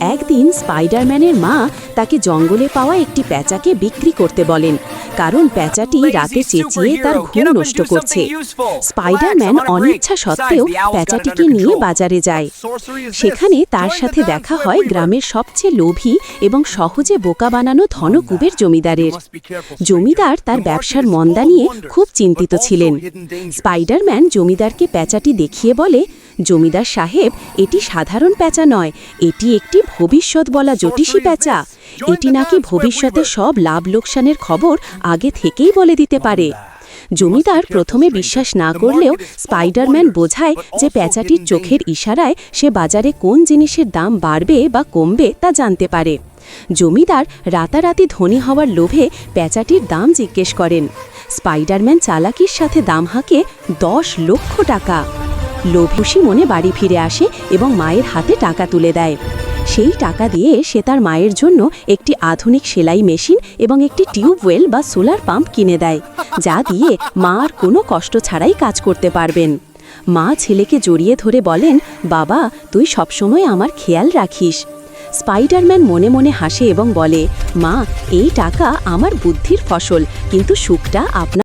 একদিন স্পাইডারম্যানের মা তাকে জঙ্গলে পাওয়া একটি প্যাঁচাকে বিক্রি করতে বলেন কারণ প্যাঁচাটি রাতে চেঁচিয়ে তার ঘুম নষ্ট করছে। স্পাইডারম্যান অনিচ্ছা সত্ত্বেও প্যাঁচাটিকে নিয়ে বাজারে যায়। সেখানে তার সাথে দেখা হয় গ্রামের সবচেয়ে লোভী এবং সহজে বোকা বানানো ধনকুবের জমিদারের। জমিদার তার ব্যবসার মন্দা নিয়ে খুব চিন্তিত ছিলেন। স্পাইডারম্যান জমিদারকে প্যাঁচাটি দেখিয়ে বলে জমিদার সাহেব, এটি সাধারণ প্যাঁচা নয়, এটি একটি ভবিষ্যৎ বলা জ্যোতিষী প্যাঁচা। এটি নাকি ভবিষ্যতে সব লাভ লোকসানের খবর আগে থেকেই বলে দিতে পারে। জমিদার প্রথমে বিশ্বাস না করলেও স্পাইডারম্যান বোঝায় যে প্যাঁচাটির চোখের ইশারায় সে বাজারে কোন জিনিসের দাম বাড়বে বা কমবে তা জানতে পারে। জমিদার রাতারাতি ধনী হওয়ার লোভে প্যাঁচাটির দাম জিজ্ঞেস করেন। স্পাইডারম্যান চালাকির সাথে দাম হাঁকে দশ লক্ষ টাকা। লোভুষি মনে বাড়ি ফিরে আসে এবং মায়ের হাতে টাকা তুলে দেয়। সেই টাকা দিয়ে সে তার মায়ের জন্য একটি আধুনিক সেলাই মেশিন এবং একটি টিউবওয়েল বা সোলার পাম্প কিনে দেয়, যা দিয়ে মা আর কোনো কষ্ট ছাড়াই কাজ করতে পারবেন। মা ছেলেকে জড়িয়ে ধরে বলেন, বাবা, তুই সবসময় আমার খেয়াল রাখিস। স্পাইডারম্যান মনে মনে হাসে এবং বলে, মা, এই টাকা আমার বুদ্ধির ফসল, কিন্তু সুখটা আপনার